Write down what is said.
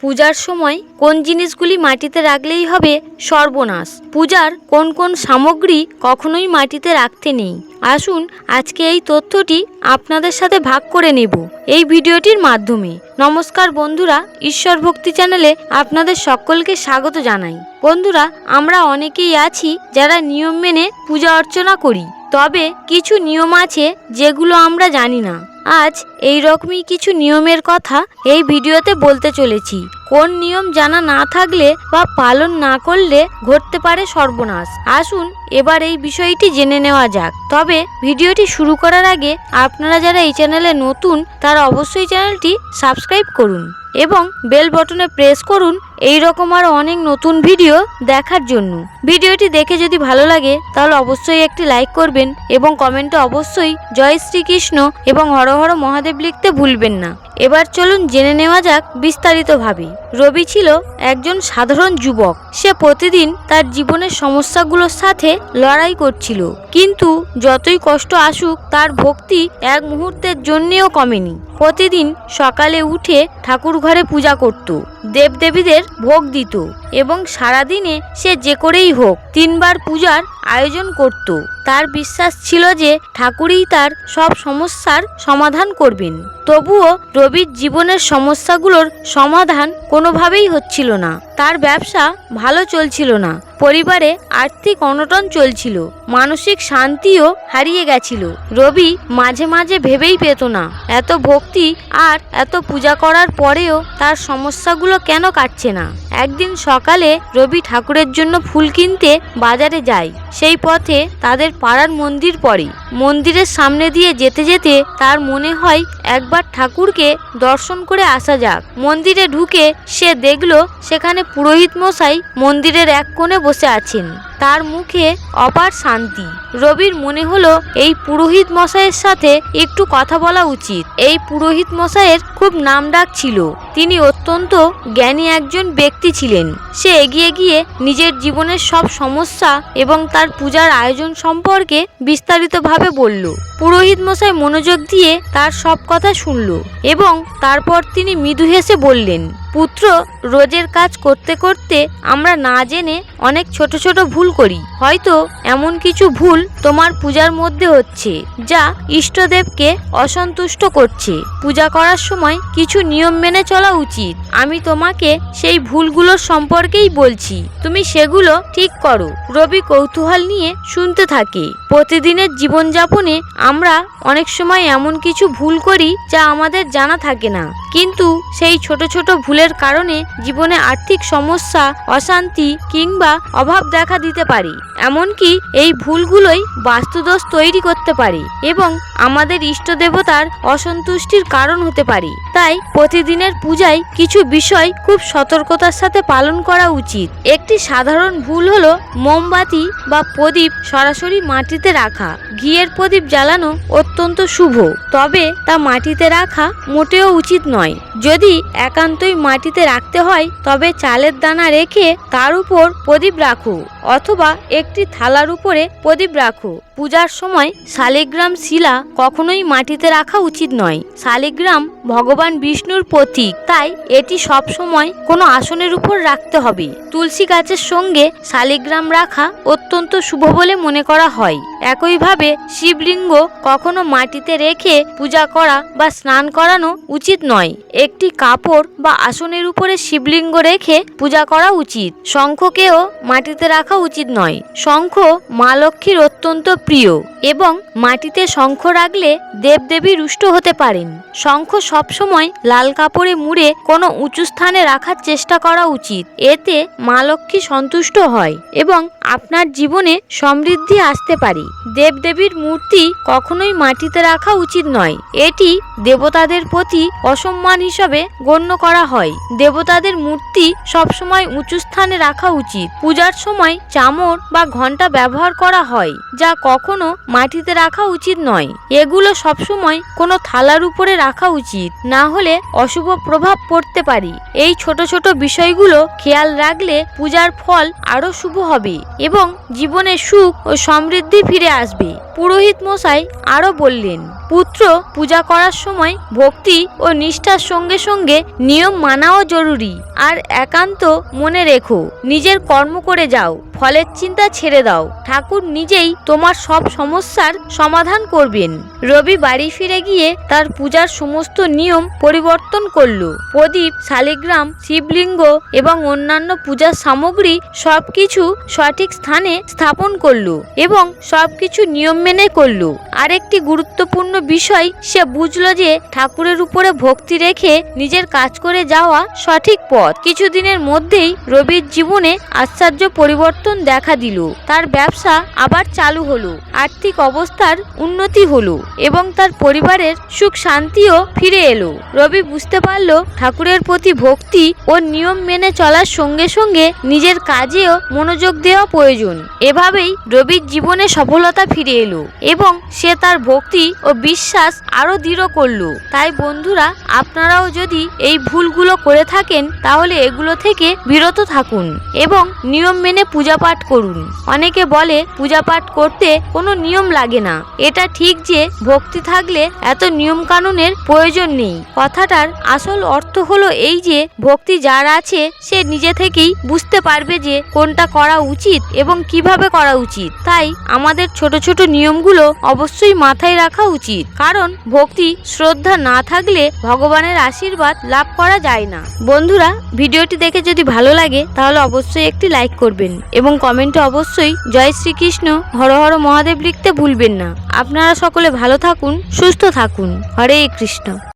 পূজার সময় কোন জিনিসগুলি মাটিতে রাখলেই হবে সর্বনাশ। পূজার কোন কোন সামগ্রী কখনোই মাটিতে রাখতে নেই। আসুন আজকে এই তথ্যটি আপনাদের সাথে ভাগ করে নেব এই ভিডিওটির মাধ্যমে। নমস্কার বন্ধুরা, ঈশ্বর ভক্তি চ্যানেলে আপনাদের সকলকে স্বাগত জানাই। বন্ধুরা, আমরা অনেকেই আছি যারা নিয়ম মেনে পূজা অর্চনা করি। তবে কিছু নিয়ম আছে যেগুলো আমরা জানি না। আজ এই রকমই কিছু নিয়মের কথা এই ভিডিওতে বলতে চলেছি। কোন নিয়ম জানা না থাকলে বা পালন না করলে ঘটতে পারে সর্বনাশ। আসুন এবার এই বিষয়টি জেনে নেওয়া যাক। তবে ভিডিওটি শুরু করার আগে আপনারা যারা এই চ্যানেলে নতুন, তারা অবশ্যই চ্যানেলটি সাবস্ক্রাইব করুন এবং বেল বটনে প্রেস করুন এই রকম আর অনেক নতুন ভিডিও দেখার জন্য। ভিডিওটি দেখে যদি ভালো লাগে, তাহলে অবশ্যই একটি লাইক করবেন এবং কমেন্টে অবশ্যই জয় শ্রীকৃষ্ণ এবং হর হর মহাদেব লিখতে ভুলবেন না। এবার চলুন জেনে নেওয়া যাক বিস্তারিতভাবে। রবি ছিল একজন সাধারণ যুবক। সে প্রতিদিন তার জীবনের সমস্যাগুলোর সাথে লড়াই করছিল। কিন্তু যতই কষ্ট আসুক, তার ভক্তি এক মুহূর্তের জন্যেও কমেনি। প্রতিদিন সকালে উঠে ঠাকুর ঘরে পূজা করত। দেবদেবীদের ভোগ দিত। এবং সারাদিনে সে যে করেই হোক তিনবার পূজার আয়োজন করত। তার বিশ্বাস ছিল যে ঠাকুরই তার সব সমস্যার সমাধান করবেন। তবুও রবির জীবনের সমস্যাগুলোর সমাধান কোনোভাবেই হচ্ছিল না। তার ব্যবসা ভালো চলছিল না। পরিবারে আর্থিক অনটন চলছিল, মানসিক শান্তিও হারিয়ে গেছিল। রবি মাঝে মাঝে ভেবেই পেত না, এত ভক্তি আর এত পূজা করার পরেও তার সমস্যাগুলো কেন কাটছে না। একদিন সকালে রবি ঠাকুরের জন্য ফুল কিনতে বাজারে যায় সেই পথে তাদের পাড়ার মন্দির পড়ে। মন্দিরের সামনে দিয়ে যেতে যেতে তার মনে হয় একবার ঠাকুরকে দর্শন করে আসা যাক। মন্দিরে ঢুকে সে দেখল সেখানে পুরোহিত মশাই মন্দিরের এক কোণে বসে আছেন। তার মুখে অপার শান্তি। রবির মনে হলো এই পুরোহিত মশাইয়ের সাথে একটু কথা বলা উচিত। এই পুরোহিত মশাইয়ের খুব নাম ডাক ছিল। তিনি অত্যন্ত জ্ঞানী একজন ব্যক্তি ছিলেন। সে এগিয়ে গিয়ে নিজের জীবনের সব সমস্যা এবং তার পূজার আয়োজন সম্পর্কে বিস্তারিতভাবে বলল। পুরোহিত মশাই মনোযোগ দিয়ে তার সব কথা শুনল এবং তারপর তিনি মৃদু হেসে বললেন, পুত্র, রোজের কাজ করতে করতে আমরা না জেনে অনেক ছোট ছোট ভুল করি। হয়তো এমন কিছু ভুল তোমার পূজার মধ্যে হচ্ছে, যা ইষ্টদেবকে অসন্তুষ্ট করছে। পূজা করার সময় কিছু নিয়ম মেনে চলা উচিত। আমি তোমাকে সেই ভুলগুলো সম্পর্কেই বলছি। তুমি সেগুলো ঠিক করো। রবি কৌতূহল নিয়ে শুনতে থাকে। প্রতিদিনের জীবনযাপনে আমরা অনেক সময় এমন কিছু ভুল করি যা আমাদের জানা থাকে না। কিন্তু সেই ছোট ছোট ভুলের কারণে জীবনে আর্থিক সমস্যা, অশান্তি কিংবা অভাব দেখা দিতে পারে। এমনকি এই ভুলগুলোই বাস্তুদোষ তৈরি করতে পারে এবং আমাদের ইষ্ট দেবতার অসন্তুষ্টির কারণ হতে পারে। তাই প্রতিদিনের পূজায় কিছু বিষয় খুব সতর্কতার সাথে পালন করা উচিত। একটি সাধারণ ভুল হলো মোমবাতি বা প্রদীপ সরাসরি মাটিতে রাখা। ঘিয়ের প্রদীপ জ্বালানো অত্যন্ত শুভ, তবে তা মাটিতে রাখা মোটেও উচিত নয়। যদি একান্তই মাটিতে রাখতে হয়, তবে চালের দানা রেখে তার উপর প্রদীপ রাখো, অথবা একটি থালার উপরে প্রদীপ রাখো। পূজার সময় শালিগ্রাম শিলা কখনোই মাটিতে রাখা উচিত নয়। শালিগ্রাম ভগবান বিষ্ণুর প্রতীক। তাই এটি সব সময় কোনো আসনের উপর রাখতে হবে। তুলসী গাছের সঙ্গে শালিগ্রাম রাখা অত্যন্ত শুভ বলে মনে করা হয়। একইভাবে শিবলিঙ্গ কখনো মাটিতে রেখে পূজা করা বা স্নান করানো উচিত নয়। একটি কাপড় বা আসনের উপরে শিবলিঙ্গ রেখে পূজা করা উচিত। শঙ্খকেও মাটিতে রাখা উচিত নয়। শঙ্খ মা লক্ষ্মীর অত্যন্ত প্রিয় এবং মাটিতে শঙ্খ রাখলে দেবদেবী রুষ্ট হতে পারেন। শঙ্খ সবসময় লাল কাপড়ে মুড়ে কোনো উঁচু স্থানে রাখার চেষ্টা করা উচিত। এতে মা লক্ষ্মী সন্তুষ্ট হয় এবং আপনার জীবনে সমৃদ্ধি আসতে পারে। দেবদেবীর মূর্তি কখনোই মাটিতে রাখা উচিত নয়। এটি দেবতাদের প্রতি অসম্মান হিসাবে গণ্য করা হয়। দেবতাদের মূর্তি সবসময় উঁচু স্থানে রাখা উচিত। পূজার সময় চামর বা ঘণ্টা ব্যবহার করা হয়, যা কখনো মাটিতে রাখা উচিত নয়। এগুলো সবসময় কোনো থালার উপরে রাখা উচিত, না হলে অশুভ প্রভাব পড়তে পারে। এই ছোট ছোট বিষয়গুলো খেয়াল রাখলে পূজার ফল আরও শুভ হবে। এবং জীবনে সুখ ও সমৃদ্ধি ফিরে আসবে। পুরোহিত মশাই আরও বললেন, পুত্র, পূজা করার সময় ভক্তি ও নিষ্ঠার সঙ্গে সঙ্গে নিয়ম মানাও জরুরি। আর একান্ত মনে রেখো, নিজের কর্ম করে যাও। ফলের চিন্তা ছেড়ে দাও। ঠাকুর নিজেই তোমার সব সমস্যার সমাধান করবেন। রবি বাড়ি ফিরে গিয়ে তার পূজার সমস্ত নিয়ম পরিবর্তন করল। প্রদীপ, শালিগ্রাম, শিবলিঙ্গ এবং অন্যান্য পূজার সামগ্রী সবকিছু সঠিক স্থানে স্থাপন করল এবং সবকিছু নিয়ম মেনে করল। আরেকটি গুরুত্বপূর্ণ বিষয়, সে বুঝলো যে ঠাকুরের উপরে ভক্তি রেখে নিজের কাজ করে যাওয়া সঠিক পথ। কিছুদিনের মধ্যেই রবির জীবনে আশ্চর্য পরিবর্তন দেখা দিল। তার ব্যবসা আবার চালু হলো, আর্থিক অবস্থার উন্নতি হলো এবং তার পরিবারের সুখ শান্তিও ফিরে এলো। রবি বুঝতে পারল, ঠাকুরের প্রতি ভক্তি ও নিয়ম মেনে চলার সঙ্গে সঙ্গে নিজের কাজেও মনোযোগ দেওয়া প্রয়োজন। এভাবেই রবির জীবনে সফলতা ফিরে এলো এবং সে তার ভক্তি ও বিশ্বাস আরও দৃঢ় করল। তাই বন্ধুরা, আপনারাও যদি এই ভুলগুলো করে থাকেন, তাহলে এগুলো থেকে বিরত থাকুন এবং নিয়ম মেনে পূজা পাঠ করুন। অনেকে বলে পূজা পাঠ করতে কোনো নিয়ম লাগে না। এটা ঠিক যে ভক্তি থাকলে এত নিয়ম কানুনের প্রয়োজন নেই। কথাটার আসল অর্থ হলো এই যে ভক্তি যার আছে, সে নিজে থেকেই বুঝতে পারবে যে কোনটা করা উচিত এবং কীভাবে করা উচিত। তাই আমাদের ছোট ছোট নিয়মগুলো অবশ্যই মাথায় রাখা উচিত। কারণ ভক্তি শ্রদ্ধা না থাকলে ভগবানের আশীর্বাদ লাভ করা যায় না। বন্ধুরা, ভিডিওটি দেখে যদি ভালো লাগে, তাহলে অবশ্যই একটি লাইক করবেন এবং কমেন্টে অবশ্যই জয় শ্রীকৃষ্ণ, হর হর মহাদেব লিখতে ভুলবেন না। আপনারা সকলে ভালো থাকুন, সুস্থ থাকুন। হরে কৃষ্ণ।